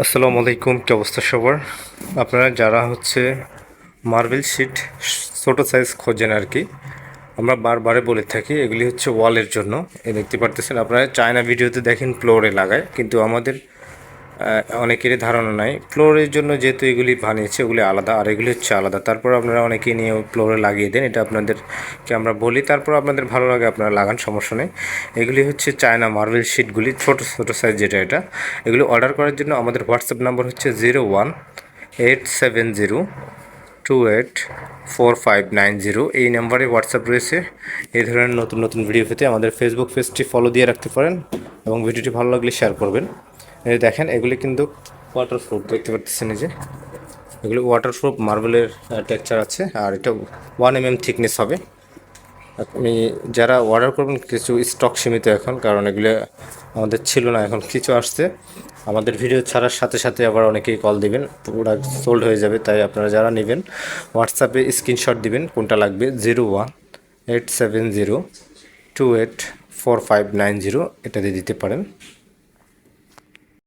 আসসালামু আলাইকুম, কি অবস্থা সবার? আপনারা যারা হচ্ছে মার্বেল শিট ছোট সাইজ খোঁজেন আর কি, আমরা বারবারে বলে থাকি এগুলি হচ্ছে ওয়ালের জন্য। এ দেখতে পারতেছেন, আপনারা চায়না ভিডিওতে দেখেন ফ্লোরে লাগায়, কিন্তু আমাদের অনেকেরই ধারণা নাই। ফ্লোরের জন্য যেহেতু এগুলি বানিয়েছে, ওগুলি আলাদা, আর এগুলি হচ্ছে আলাদা। তারপর আপনারা অনেকেই নিয়ে ফ্লোরে লাগিয়ে দেন, এটা আপনাদেরকে আমরা বলি। তারপর আপনাদের ভালো লাগে, আপনারা লাগান, সমস্যা নেই। এগুলি হচ্ছে চায়না মার্বেল শিটগুলি, ছোট ছোট সাইজ যেটা এটা। এগুলি অর্ডার করার জন্য আমাদের হোয়াটসঅ্যাপ নাম্বার হচ্ছে zero one eight seven zero two eight four five nine zero এই নাম্বারে হোয়াটসঅ্যাপ রয়েছে। এই ধরনের নতুন নতুন ভিডিও পেতে আমাদের ফেসবুক পেজটি ফলো দিয়ে রাখতে পারেন এবং ভিডিওটি ভালো লাগলে শেয়ার করবেন। এই দেখেন, এগুলি কিন্তু ওয়াটারপ্রুফ দেখতে পাচ্ছেন এই যে। এগুলি ওয়াটারপ্রুফ মার্বেলের টেক্সচার আছে, আর এটা ওয়ান এম এম থিকনেস হবে। আপনি যারা অর্ডার করবেন, কিছু স্টক সীমিত এখন, কারণ এগুলো আমাদের ছিল না, এখন কিছু আসছে। আমাদের ভিডিও ছাড়ার সাথে সাথে আবার অনেকেই কল দিবেন প্রোডাক্ট সোল্ড হয়ে যাবে, তাই আপনারা যারা নেবেন হোয়াটসঅ্যাপে স্ক্রিনশট দিবেন, কোনটা লাগবে? Zero one eight seven zero two eight four five nine zero এটা দিয়ে দিতে পারেন।